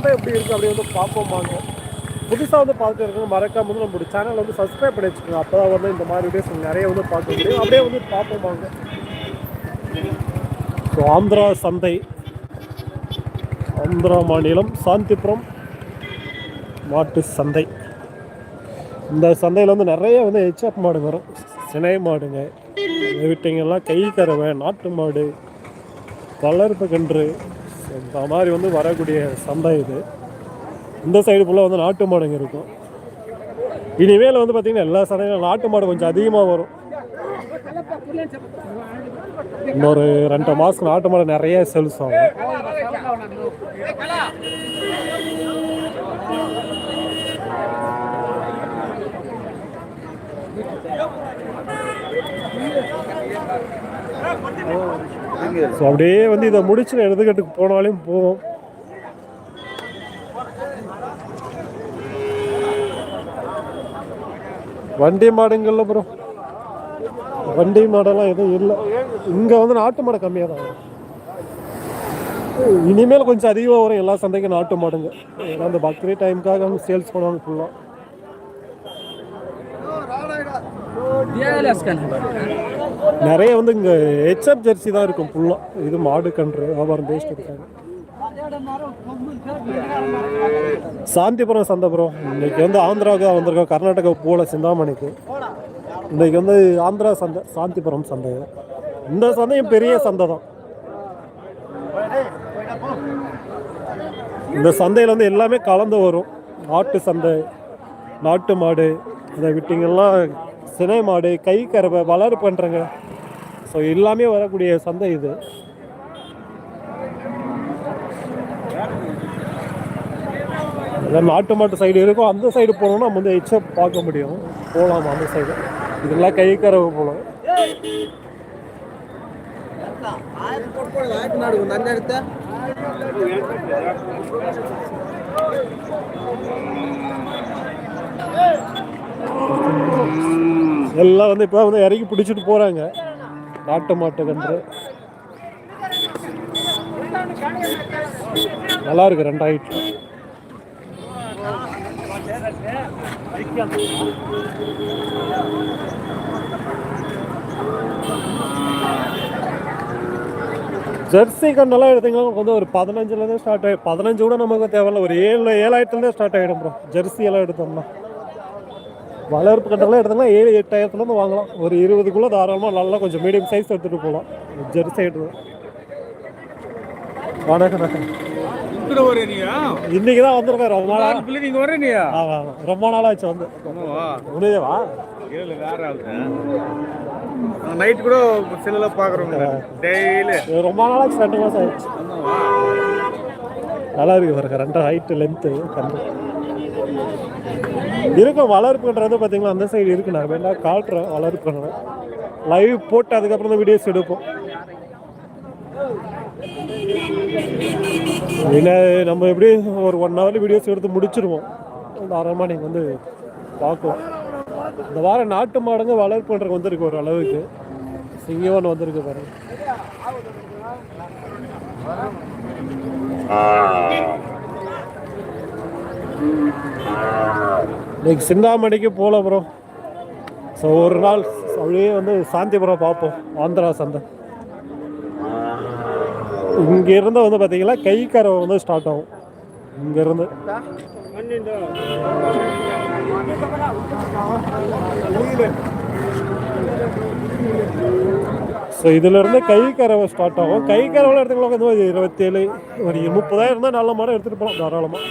சந்தை எப்படி இருக்குது அப்படி வந்து பார்ப்போம் வாங்க புதுசாக வந்து பார்த்துட்டு இருக்கோம். மறக்காம வந்து நம்மளுடைய சேனல் வந்து சப்ஸ்கிரைப் பண்ணி வச்சுக்கோங்க. அப்போ தான் வந்து இந்த மாதிரி வீடியோஸ் நிறைய வந்து பார்க்க முடியும். அப்படியே வந்து பார்ப்போம் வாங்க ஸோ ஆந்திரா சந்தை. ஆந்திரா மாநிலம் சாந்திபுரம் மாட்டு சந்தை. இந்த சந்தையில் வந்து நிறைய வந்து ஹெச்எப் மாடு வரும். சினை மாடுங்க. விட்டிங்கெல்லாம் கை கறவை நாட்டு மாடு வளர்ப்பு கன்று இந்த மாதிரி வந்து வரக்கூடிய சந்தை இது இந்த சைடு ஃபுல்லாக வந்து நாட்டு மாடுங்க இருக்கும் இனிமேல் வந்து பார்த்திங்கன்னா எல்லா சந்தையிலும் நாட்டு மாடு கொஞ்சம் அதிகமாக வரும் இன்னொரு ரெண்டு மாதம் நாட்டு மாடு நிறைய சேல்ஸ் ஆகும் ஸோ அப்படியே வந்து இதை முடிச்சு எடுத்துக்கிட்டு போனாலும் போவோம் வண்டி மாடுங்கள்ல ப்ரோ வண்டி மாடெல்லாம் எதுவும் இல்லை. இங்கே வந்து நாட்டு மாடு கம்மியாக தான் இனிமேல் கொஞ்சம் அதிகமாக வரும் எல்லா சந்தைக்கும் நாட்டு மாடுங்க. ஏன்னா அந்த பக்ரீத் டைமுக்காக அவங்க சேல்ஸ் பண்ணுவாங்க ஃபுல்லாக நிறைய வந்து இங்கே ஹெச்எப் ஜெர்சி தான் இருக்கும் ஃபுல்லாக இது மாடு கன்று வியாபாரம் பேசிட்டு இருக்காங்க சாந்திபுரம் சந்தபுரம். இன்னைக்கு வந்து ஆந்திராவுக்கு தான் வந்திருக்கோம். கர்நாடகா போல சிந்தாமணிக்கு. இன்னைக்கு வந்து ஆந்திரா சந்தை சாந்திபுரம் சந்தை. இந்த சந்தையும் பெரிய சந்தை தான். இந்த சந்தையில் வந்து எல்லாமே கலந்து வரும். நாட்டு சந்தை நாட்டு மாடு அதை விட்டிங்கெல்லாம் சினை மாடு கை கருவை வளர் பண்ணுறங்க ஸோ எல்லாமே வரக்கூடிய சந்தை இது. நாட்டு மாட்டு சைடு இருக்கும் அந்த சைடு போனோம்னா நம்ம வந்து எச்ச பார்க்க முடியும். போகலாம் அந்த சைடு இதெல்லாம் கை கரவு போகலாம் எல்லாம் வந்து இப்போ வந்து இறக்கி பிடிச்சிட்டு போகிறாங்க நாட்டு மாட்டு கன்று நல்லா இருக்கு ரெண்டாயிரத்து ஜெர்சி கண்ணெல்லாம் எடுத்தீங்கன்னா வந்து ஒரு பதினஞ்சுலேருந்து ஸ்டார்ட் ஆகி பதினஞ்சு கூட நமக்கு தேவையில்ல ஒரு ஏழு ஏழாயிரத்துலேருந்தே ஸ்டார்ட் ஆகிடும் ப்ரோ ஜெர்சி எல்லாம் எடுத்தோம்னா. வளர்ப்பு கட்டெல்லாம் எடுத்தோம்னா ஏழு எட்டாயிரத்துலேருந்து வாங்கலாம். ஒரு இருபதுக்குள்ளே தாராளமாக நல்லா கொஞ்சம் மீடியம் சைஸ் எடுத்துகிட்டு போகலாம். ஜெர்சி எடுத்து வணக்கம் இன்னைக்கு தான் வந்துருக்கேன் ரொம்ப நாள். நீங்க வரீங்க ரொம்ப நாளாச்சு வந்து. முடியவா நைட் கூட செல்லுல பாக்குறோம் டெய்லி. ரொம்ப நாளாச்சு ரெண்டு மாசம் ஆயிடுச்சு நல்லா இருக்கு பாருங்க ரெண்டு ஹைட்டு லென்த்து கண்டு இருக்கும் வளர்ப்புன்றது பார்த்தீங்களா அந்த சைடு இருக்கு. நான் வேணா காட்டுறேன் வளர்ப்புன்றேன் லைவ் போட்டு அதுக்கப்புறம் தான் வீடியோஸ் எடுப்போம். இல்லை நம்ம எப்படி ஒரு ஒன் ஹவர்ல வீடியோஸ் எடுத்து முடிச்சிருவோம். தாராளமாக நீங்கள் வந்து பார்க்கலாம் இந்த வாரம் நாட்டு மாடுங்க வளர்ப்புன்றது வந்திருக்கு ஒரு அளவுக்கு. சிங்கவன் வந்திருக்கு பாருங்க. இன்னைக்கு சிந்தாமணிக்கு போகல ப்ரோ ஸோ ஒரு நாள் அப்படியே வந்து சாந்திபுரம் பார்ப்போம். ஆந்திரா சந்தை. இங்கேருந்து வந்து பார்த்தீங்கன்னா கை கறவை வந்து ஸ்டார்ட் ஆகும். இங்கேருந்து. ஸோ இதுலேருந்து கை கறவை ஸ்டார்ட் ஆகும் கை கறவை எடுத்துக்கலாம் வந்து ஒரு இருபத்தேழு ஒரு முப்பதாயிரம் இருந்தால் நல்ல மாடம் எடுத்துகிட்டு போகலாம் தாராளமாக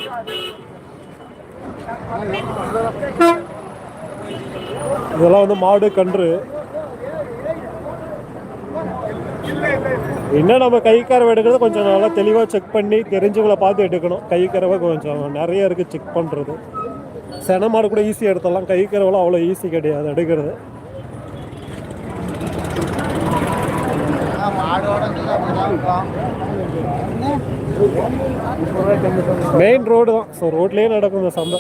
இதெல்லாம் வந்து மாடு கன்று. என்ன நம்ம கை கறவை எடுக்கிறது கொஞ்சம் நல்லா தெளிவாக செக் பண்ணி தெரிஞ்சவங்களை பார்த்து எடுக்கணும். கை கறவை கொஞ்சம் நிறைய இருக்குது செக் பண்ணுறது சென மாடு கூட ஈஸியாக எடுத்துடலாம். கை அவ்வளோ ஈஸி கிடையாது எடுக்கிறது. மெயின் ரோடு தான். ஸோ ரோட்லேயே நடக்கும் இந்த சந்தை.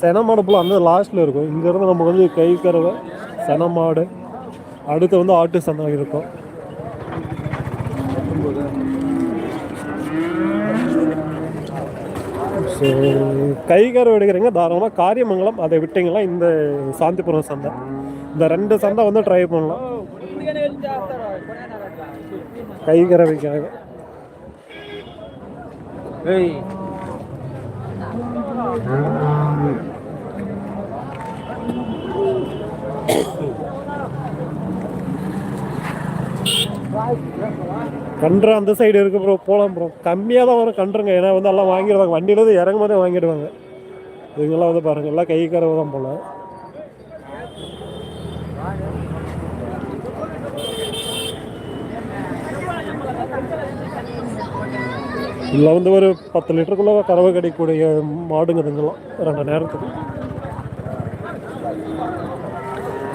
சென மாடு அந்த லாஸ்ட்டில் இருக்கும். இங்கேருந்து நமக்கு வந்து கை கறவை சென மாடு அடுத்து வந்து ஆட்டு சந்தை இருக்கும். ஸோ கை கறவை எடுக்கிறீங்க தாராளமாக காரியமங்கலம் அதை விட்டீங்களா இந்த சாந்திபுரம் சந்தை. இந்த ரெண்டு சந்தை வந்து ட்ரை பண்ணலாம். கை கறவைக்காக கன்று அந்த சைடு இருக்கு ப்ரோ போகலாம் ப்ரோ கம்மியாக தான் வரும் கன்றுங்க. ஏன்னா வந்து எல்லாம் வாங்கிடுவாங்க. வண்டியிலேருந்து இறங்கும் போதே வாங்கிடுவாங்க. இவங்கெல்லாம் வந்து பாருங்க எல்லாம் கை கறவை தான் போல. இல்லை வந்து ஒரு பத்து லிட்டருக்குள்ளே கறவை கிடைக்கக்கூடிய மாடுங்க இதுங்கெல்லாம் ரெண்டு நேரத்துக்கு.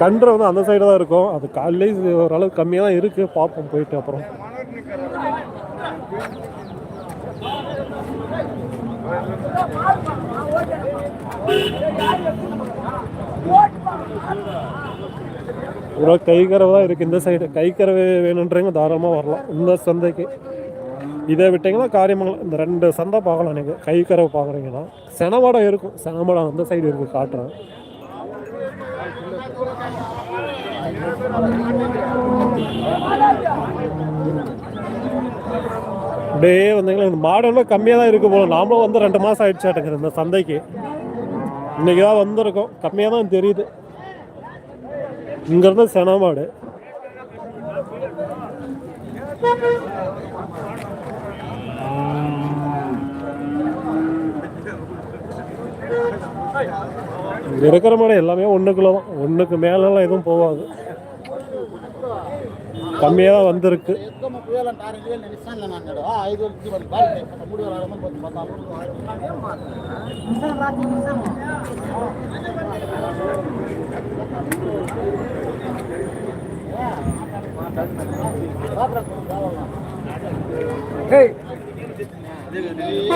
கன்று வந்து அந்த சைடு தான் இருக்கும். அது காலையிலே ஓரளவு கம்மியாக தான் இருக்குது பார்ப்போம் போயிட்டு அப்புறம். இவ்வளோ கை தான் இருக்குது இந்த சைடு கை வேணுன்றவங்க தாராளமாக வரலாம். இந்த சந்தைக்கு. இதை விட்டிங்கன்னா காரியமங்கலம் இந்த ரெண்டு சந்தை பார்க்கலாம் நீங்கள் கை பார்க்குறீங்கன்னா. செனமடம் இருக்கும். செனமடம் அந்த சைடு இருக்குது காட்டுறேன். அப்படியே வந்தீங்களா இந்த மாடெல்லாம் கம்மியாக தான் இருக்குது போல. நாமளும் வந்து ரெண்டு மாதம் ஆயிடுச்சாட்டுங்க இந்த சந்தைக்கு. இன்னைக்கு தான் வந்திருக்கோம். கம்மியாக தான் தெரியுது. இங்கேருந்து சென மாடு இருக்கிற மாடு எல்லாமே ஒன்றுக்குள்ள தான் ஒன்றுக்கு மேலெல்லாம் எதுவும் போகாது ಕಮ್ಮಿಯ ಒಂದಿರುತ್ತೆ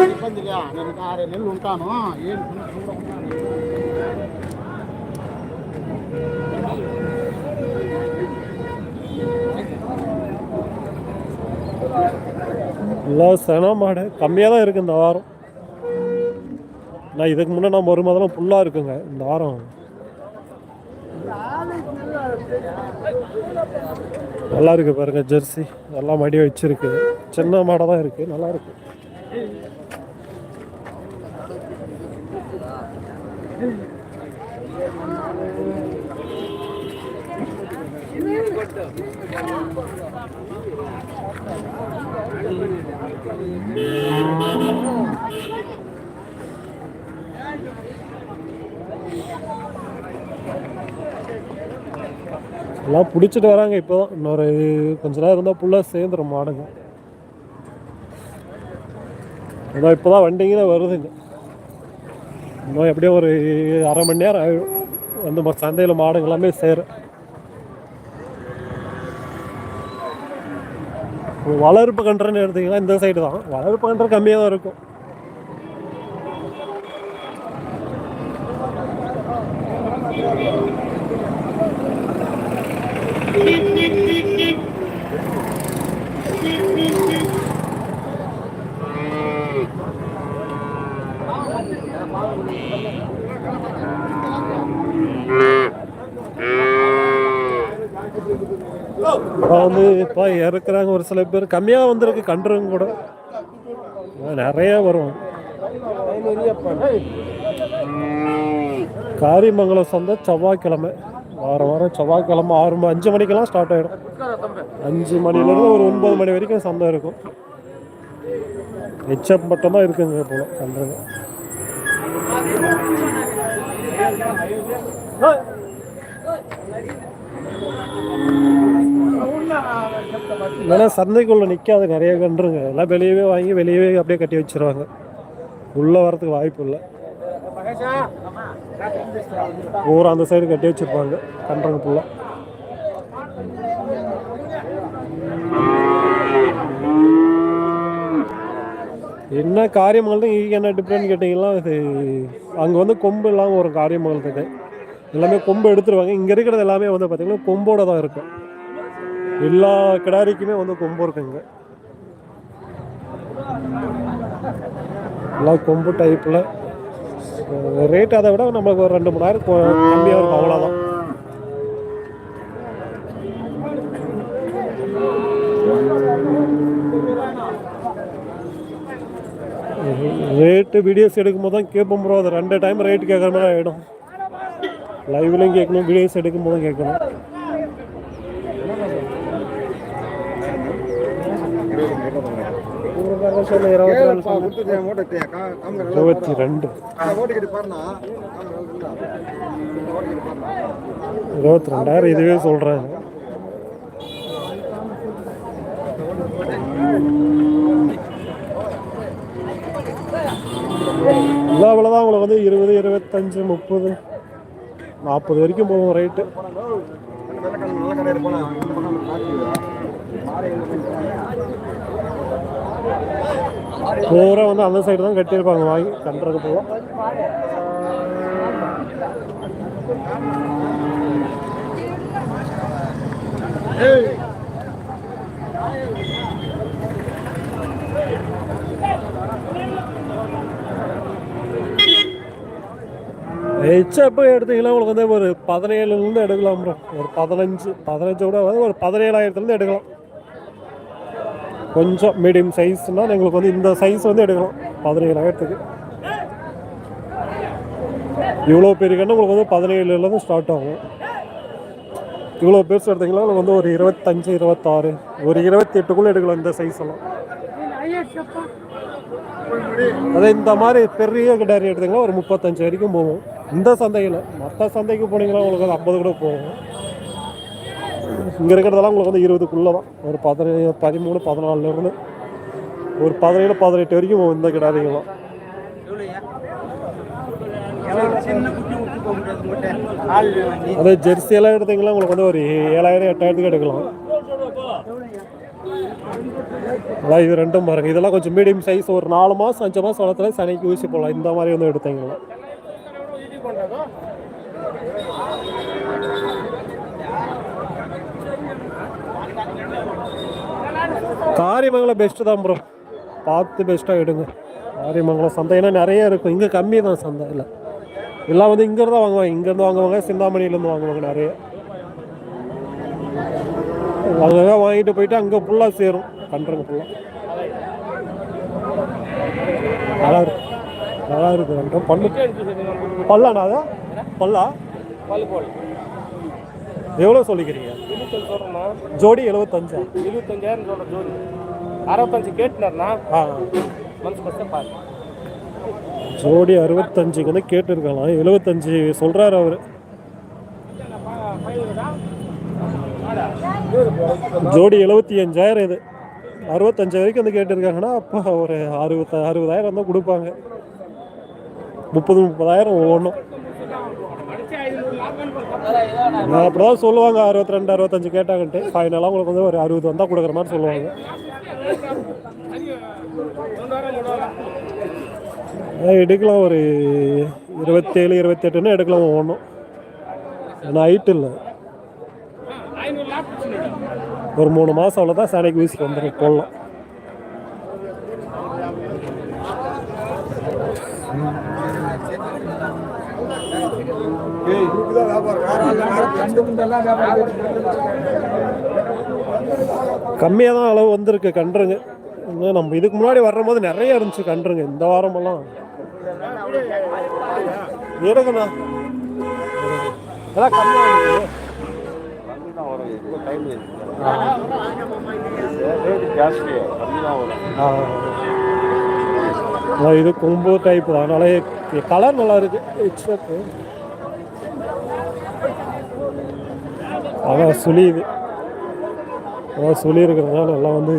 ఇబ్బందిగా నేను ఆరే నెలలు ఉంటాను ఏం இல்லை சென மாடு. கம்மியாக தான் இருக்குது இந்த வாரம். நான் இதுக்கு முன்னே நம்ம ஒரு மாதம் ஃபுல்லாக இருக்குங்க இந்த வாரம். நல்லா இருக்கு பாருங்க ஜெர்சி. நல்லா மடி வச்சிருக்கு. சின்ன மாடாக தான் இருக்கு நல்லா இருக்கு. எல்லாம் பிடிச்சிட்டு வராங்க இப்போ. தான் இன்னொரு கொஞ்ச நேரம் இருந்தால் ஃபுல்லாக சேர்ந்துடும் மாடுங்க. அதான் இப்போ தான் வண்டிங்க வருதுங்க இன்னும் எப்படியும் ஒரு அரை மணி நேரம் ஆகிடும் வந்து சந்தையில் மாடுங்க எல்லாமே சேரும். வளர்ப்பு கன்றுன்னு எடுத்தீங்கன்னா இந்த சைடு தான். வளர்ப்பு கன்று கம்மியாக தான் இருக்கும். அப்புறம் வந்து இப்போ இறக்குறாங்க ஒரு சில பேர். கம்மியாக வந்திருக்கு கன்றுங்க கூட. நிறைய வரும். காரியமங்கலம் சந்தை செவ்வாய்க்கிழமை. வாரம் வாரம் செவ்வாய்க்கிழமை ஆறு மணி அஞ்சு மணிக்கெல்லாம் ஸ்டார்ட் ஆகிடும் அஞ்சு மணிலேருந்து ஒரு ஒன்பது மணி வரைக்கும் சந்தை இருக்கும். ஹெச்எப் மட்டும்தான் இருக்குங்க போல சந்தைங்க இல்லைன்னா சந்தைக்குள்ளே நிற்காது நிறைய கன்றுங்க. எல்லாம் வெளியவே வாங்கி வெளியவே அப்படியே கட்டி வச்சிருவாங்க. உள்ளே வரதுக்கு வாய்ப்பு இல்லை. ஊர் அந்த சைடு கட்டி வச்சிருப்பாங்க. கன்றுங்க ஃபுல்லாக என்ன காரியமங்கள்னு இங்கே என்ன டிஃப்ரெண்ட் கேட்டிங்கன்னா இது அங்கே வந்து கொம்பு இல்லாமல் ஒரு காரியமங்கல் இருக்குது எல்லாமே கொம்பு எடுத்துருவாங்க. இங்கே இருக்கிறது எல்லாமே வந்து பார்த்திங்கன்னா கொம்போட தான் இருக்கும். எல்லா கிடாரிக்குமே வந்து கொம்பு இருக்குங்க எல்லாம் கொம்பு டைப்பில் ரேட் அதை விட நம்மளுக்கு ஒரு ரெண்டு மூணாயிரம் கம்மியாக இருக்கும் அவ்வளோதான் ரேட்டு வீடியோஸ் எடுக்கும்போது தான் கேட்போம் ப்ரோ அது ரெண்டு டைம் ரேட் கேட்குற மாதிரி ஆகிடும் லைவ்லையும் கேட்கணும் வீடியோஸ் எடுக்கும்போதும் கேட்கணும். நாலு சொன்னேன். இருபத்தி ரெண்டு. இருபத்தி ரெண்டாயிரம் இதுவே சொல்கிறேன் எல்லா தான் உங்களுக்கு வந்து இருபது இருபத்தஞ்சு முப்பது நாற்பது வரைக்கும் போகும் ரைட்டு பூரா வந்து அந்த சைடு தான் கட்டியிருப்பாங்க. வாங்கி கண்டுறது போல எப்போ எடுத்தீங்கன்னா உங்களுக்கு வந்து ஒரு பதினேழுலேருந்து எடுக்கலாம் ப்ரோ ஒரு பதினஞ்சு பதினஞ்சு கூட ஒரு பதினேழாயிரத்துலேருந்து எடுக்கலாம். கொஞ்சம் மீடியம் சைஸ்னால் எங்களுக்கு வந்து இந்த சைஸ் வந்து எடுக்கணும் பதினேழாயிரத்துக்கு. இவ்வளோ பெரிய கண்ணு உங்களுக்கு வந்து பதினேழுலேருந்து ஸ்டார்ட் ஆகும். இவ்வளோ பெருசு எடுத்தீங்களா உங்களுக்கு வந்து ஒரு இருபத்தஞ்சு இருபத்தாறு ஒரு இருபத்தி எட்டுக்குள்ளே எடுக்கலாம் இந்த சைஸ் எல்லாம். அதே இந்த மாதிரி பெரிய கிடாரி எடுத்தீங்கன்னா ஒரு முப்பத்தஞ்சு வரைக்கும் போகும். இந்த சந்தையில் மற்ற சந்தைக்கு போனீங்கன்னா உங்களுக்கு வந்து ஐம்பது கூட போகும். இங்கே இருக்கிறதெல்லாம் உங்களுக்கு வந்து இருபதுக்குள்ளே தான் ஒரு பதினேழு பதிமூணு பதினாலுலேருந்து ஒரு பதினேழு பதினெட்டு வரைக்கும் இந்த கிடாதீங்களாம் அதே ஜெர்சி எல்லாம் எடுத்தீங்கன்னா உங்களுக்கு வந்து ஒரு ஏழாயிரம் எட்டாயிரத்துக்கு எடுக்கலாம். அதான் இது ரெண்டும் பாருங்க. இதெல்லாம் கொஞ்சம் மீடியம் சைஸ் ஒரு நாலு மாதம் அஞ்சு மாதம் வளர்த்துல சனிக்கு ஊசி போடலாம். இந்த மாதிரி வந்து எடுத்தீங்களா காரியமங்கலம் பெஸ்ட்டு தான் ப்ரோ பார்த்து பெஸ்ட்டாக எடுங்க. காரியமங்கலம் சந்தைனா நிறைய இருக்கும். இங்கே கம்மி தான் சந்தையில் எல்லாம் வந்து இங்கேருந்து தான் வாங்குவாங்க. இங்கேருந்து வாங்குவாங்க. சிந்தாமணிலேருந்து வாங்குவாங்க நிறைய. அங்கே வாங்கிட்டு போயிட்டு அங்கே ஃபுல்லாக சேரும். பண்ணுறங்க ஃபுல்லாக நல்லா இருக்கு. நல்லா இருக்கு. ரெண்டும் பல்லு பல்லாண்ணா அது? பல்லா? எவ்வளோ சொல்லிக்கிறீங்க? ஜோடி எழுபத்தஞ்சா இருபத்தஞ்சாயிரம் சொல்ற ஜோடி. அறுபத்தஞ்சு கேட்டுனார்னா மனசு கஷ்டம் பாரு ஜோடி அறுபத்தஞ்சுக்கு வந்து கேட்டுருக்கலாம். எழுபத்தஞ்சு சொல்கிறாரு அவர். ஜோடி எழுபத்தி அஞ்சாயிரம் இது. அறுபத்தஞ்சு வரைக்கும் வந்து கேட்டிருக்காங்கன்னா அப்போ ஒரு அறுபத்த அறுபதாயிரம் தான் கொடுப்பாங்க. முப்பது முப்பதாயிரம் ஒவ்வொன்றும் நான் அப்படிதான் சொல்லுவாங்க அறுபத்தி ரெண்டு அறுபத்தஞ்சு கேட்டாங்கன்ட்டு. ஃபைனலாக உங்களுக்கு வந்து ஒரு அறுபது வந்தால் கொடுக்குற மாதிரி சொல்லுவாங்க. எடுக்கலாம் ஒரு இருபத்தேழு இருபத்தெட்டுன்னு எடுக்கலாம் ஒவ்வொன்றும் ஏன்னா ஹைட் இல்லை. ஒரு மூணு மாதம் அவ்வளோதான் சேனைக்கு வீசிக்கு வந்துடும் போடலாம். கம்மியாக தான் அளவு வந்திருக்கு கன்றுங்க. இன்னும் நம்ம இதுக்கு முன்னாடி வரும்போது நிறைய இருந்துச்சு கன்றுங்க. இந்த வாரமெல்லாம். எடுங்கண்ணா எல்லாம் கம்மியாக. அதான் இது கொம்பு டைப் தான் அதனால கலர் நல்லா இருக்கு. எக்ஸ்ட்ராக்கு அதான் சுழியுது அதான் சுழி இருக்கிறதுனால எல்லாம் வந்து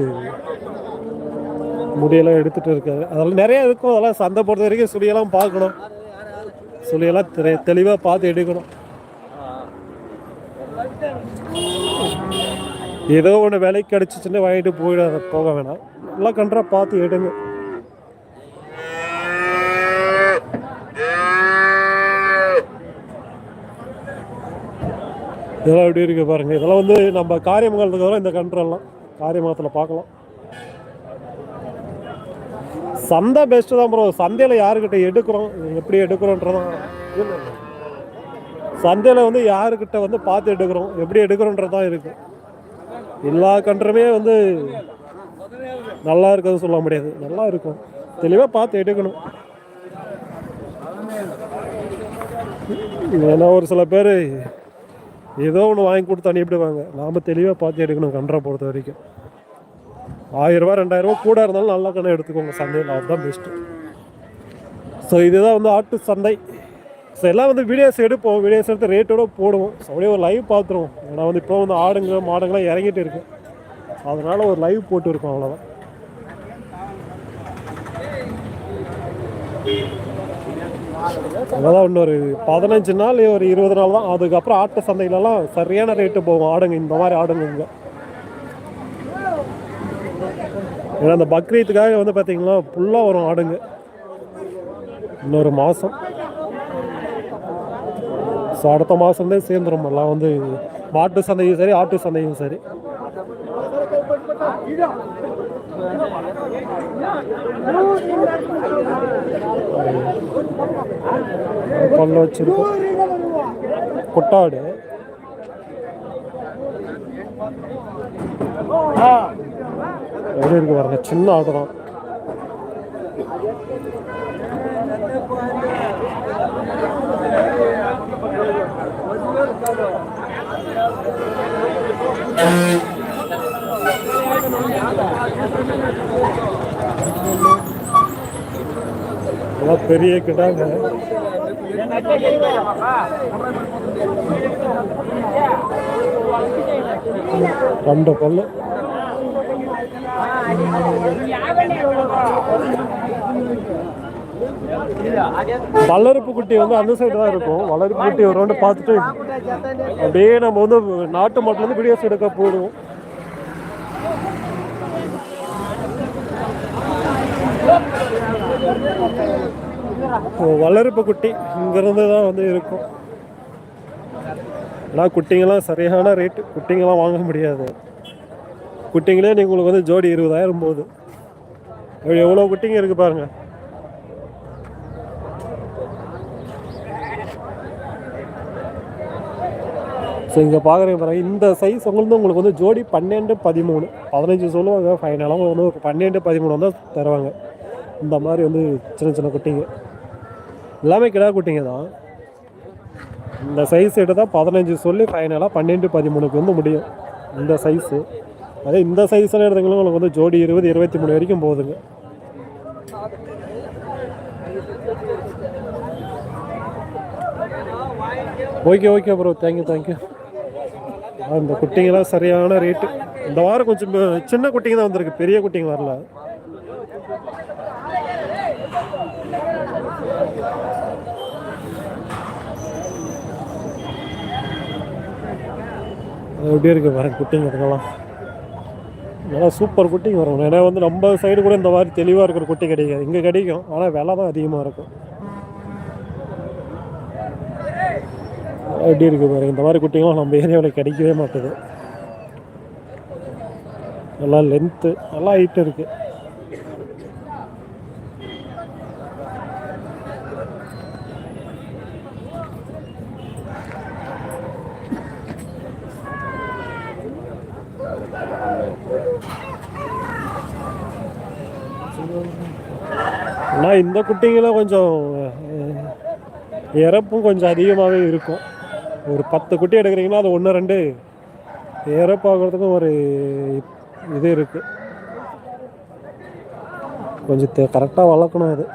முடியெல்லாம் எடுத்துகிட்டு இருக்காரு அதெல்லாம் நிறைய இருக்கும். அதெல்லாம் சந்தை பொறுத்த வரைக்கும் சுழியெல்லாம் பார்க்கணும். சுழியெல்லாம் தெ தெளிவாக பார்த்து எடுக்கணும். ஏதோ ஒன்று விலைக்கு கிடச்சிச்சுன்னு வாங்கிட்டு போயிட போக வேணாம். நல்லா கண்டாக பார்த்து எடுங்க. இதெல்லாம் எப்படி இருக்குது பாருங்கள் இதெல்லாம் வந்து நம்ம காரியமங்கலத்துக்கு வர இந்த கண்ட்ரெல்லாம் காரியமங்கலத்தில் பார்க்கலாம். சந்தை பெஸ்ட்டு தான் ப்ரோ சந்தையில் யாருக்கிட்ட எடுக்கிறோம்? எப்படி எடுக்கிறோன்றதான். சந்தையில் வந்து யாருக்கிட்ட வந்து பார்த்து எடுக்கிறோம்? எப்படி எடுக்கிறோன்றது தான் இருக்குது எல்லா கண்ட்ருமே வந்து நல்லா இருக்கிறது சொல்ல முடியாது. நல்லா இருக்கும். தெளிவாக பார்த்து எடுக்கணும். ஏன்னா ஒரு சில பேர் ஏதோ ஒன்று வாங்கி கொடுத்து அனுப்பிடுவாங்க நாம் தெளிவாக பார்த்து எடுக்கணும் கன்றை பொறுத்த வரைக்கும். ஆயிரரூபா ரெண்டாயிரரூபா கூட இருந்தாலும் நல்ல கண்ணை எடுத்துக்கோங்க. சந்தையில் அதுதான் பெஸ்ட்டு ஸோ இதுதான் வந்து ஆட்டு சந்தை. ஸோ எல்லாம் வந்து வீடியோஸ் எடுப்போம். வீடியோஸ் எடுத்து ரேட்டோட போடுவோம். ஸோ அப்படியே ஒரு லைவ் பார்த்துருவோம். ஏன்னா வந்து இப்போ வந்து ஆடுங்க மாடுங்களாம் இறங்கிட்டு இருக்கு. அதனால் ஒரு லைவ் போட்டு இருக்கோம் அவ்வளோதான் அதான் இன்னொரு பதினஞ்சு நாள் ஒரு இருபது நாள் தான். அதுக்கப்புறம் ஆட்டு சந்தையிலலாம் சரியான ரேட்டு போகும். ஆடுங்க இந்த மாதிரி ஆடுங்க இங்கே. ஏன்னா அந்த பக்ரீத்துக்காக வந்து பார்த்தீங்கன்னா ஃபுல்லாக வரும் ஆடுங்க. இன்னொரு மாதம் ஸோ அடுத்த மாதம்தே சேர்ந்துரும். எல்லாம் வந்து மாட்டு சந்தையும் சரி ஆட்டு சந்தையும் சரி. பல்ல வச்சிருக்கோம். கொட்டாடு. எப்படி இருக்கு பாருங்க சின்ன ஆடு தான் எல்லாம் பெரிய கிடாங்க. கண்ட பல்லு. வளர்ப்பு குட்டி வந்து அந்த சைடு தான் இருக்கும். வளர்ப்பு குட்டி ஒரு ரவுண்டு பார்த்துட்டு அப்படியே நம்ம வந்து நாட்டு மாட்டில் வந்து வீடியோஸ் எடுக்க போடுவோம். வளர்ப்பு குட்டி இங்கேருந்து தான் வந்து இருக்கும். ஆனால் குட்டிங்கெல்லாம் சரியான ரேட்டு குட்டிங்கெல்லாம் வாங்க முடியாது. குட்டிங்களே நீங்கள் உங்களுக்கு வந்து ஜோடி இருபதாயிரம் போகுது. எவ்வளோ குட்டிங்க இருக்குது பாருங்கள் ஸோ இங்கே பார்க்குறீங்க பாருங்க இந்த சைஸ் உங்களுக்கு உங்களுக்கு வந்து ஜோடி பன்னெண்டு பதிமூணு. பதினஞ்சு சொல்லுவாங்க ஃபைனலாக உங்களுக்கு வந்து ஒரு பன்னெண்டு பதிமூணு வந்து தருவாங்க. இந்த மாதிரி வந்து சின்ன சின்ன குட்டிங்க. எல்லாமே கிடா குட்டிங்க தான். இந்த சைஸ் எடுத்தால் பதினஞ்சு சொல்லி ஃபைனலாக பன்னெண்டு பதிமூணுக்கு வந்து முடியும். இந்த சைஸு அதே இந்த சைஸ்லாம் எடுத்துக்கலாம் உங்களுக்கு வந்து ஜோடி இருபது இருபத்தி மூணு வரைக்கும் போகுதுங்க. Okay okay bro thank you thank you இந்த குட்டிங்கெல்லாம் சரியான ரேட்டு இந்த வாரம் கொஞ்சம் சின்ன குட்டிங்க தான் வந்திருக்கு. பெரிய குட்டிங்க வரல. எப்படி இருக்குது பாருங்க குட்டிங்க இதுக்கெல்லாம் நல்லா சூப்பர் குட்டிங்க வரும். ஏன்னா வந்து நம்ம சைடு கூட இந்த மாதிரி தெளிவாக இருக்கிற குட்டி கிடைக்காது. இங்கே கிடைக்கும் ஆனால் விலை தான் அதிகமாக இருக்கும். எப்படி இருக்குது பாருங்க இந்த மாதிரி குட்டிங்களாம் நம்ம ஏரியாவில் கிடைக்கவே மாட்டுது. நல்லா லென்த்து நல்லா ஹைட்டு இருக்குது ஆனால் இந்த குட்டிங்களாம் கொஞ்சம் இறப்பும் கொஞ்சம் அதிகமாகவே இருக்கும். ஒரு பத்து குட்டி எடுக்கிறீங்கன்னா அது ஒன்று ரெண்டு இறப்பாகிறதுக்கும் ஒரு இது இருக்குது கொஞ்சம் கரெக்டாக வளர்க்கணும் அது.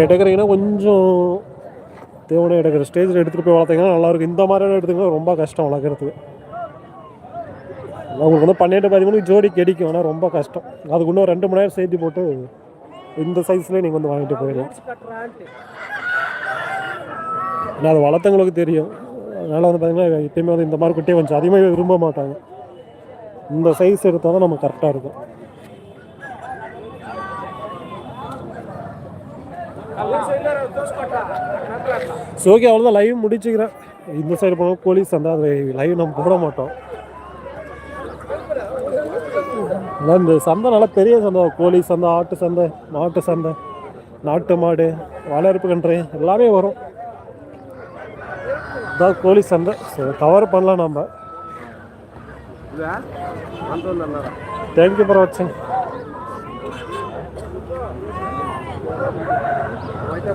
எடுக்கிறீங்கன்னா கொஞ்சம் தேவனை எடுக்கிற ஸ்டேஜில் எடுத்துகிட்டு போய் வளர்த்தீங்கன்னா நல்லாயிருக்கும் இந்த மாதிரியான எடுத்துக்கலாம் ரொம்ப கஷ்டம் வளர்க்குறதுக்கு. உங்களுக்கு வந்து பன்னெண்டு பதிமூணு ஜோடி கிடைக்கும். ஆனால் ரொம்ப கஷ்டம். அதுக்கு இன்னும் ரெண்டு மணி நேரம் சேர்த்து போட்டு இந்த சைஸ்லேயே நீங்கள் வந்து வாங்கிட்டு போயிடலாம் ஏன்னா அது வளர்த்தவங்களுக்கு தெரியும். அதனால் வந்து பார்த்தீங்கன்னா எப்பயுமே வந்து இந்த மாதிரி குட்டியை கொஞ்சம் அதிகமாக விரும்ப மாட்டாங்க. இந்த சைஸ் எடுத்தால் தான் நம்ம கரெக்டாக இருக்கும். ஸோ ஓகே அவ்வளோதான் லைவ் முடிச்சுக்கிறேன். இந்த சைடு போனால் கோழி சந்தை அது லைவ் நம்ம போட மாட்டோம். அதான் இந்த சந்தை நல்லா பெரிய சந்தை கோழி சந்தை ஆட்டு சந்தை மாட்டு சந்தை நாட்டு மாடு வளர்ப்பு கன்று எல்லாமே வரும். இதான் கோழி சந்தை ஸோ கவர் பண்ணலாம் நம்ம தேங்க்யூ பரவ வச்சேன்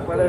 பழைய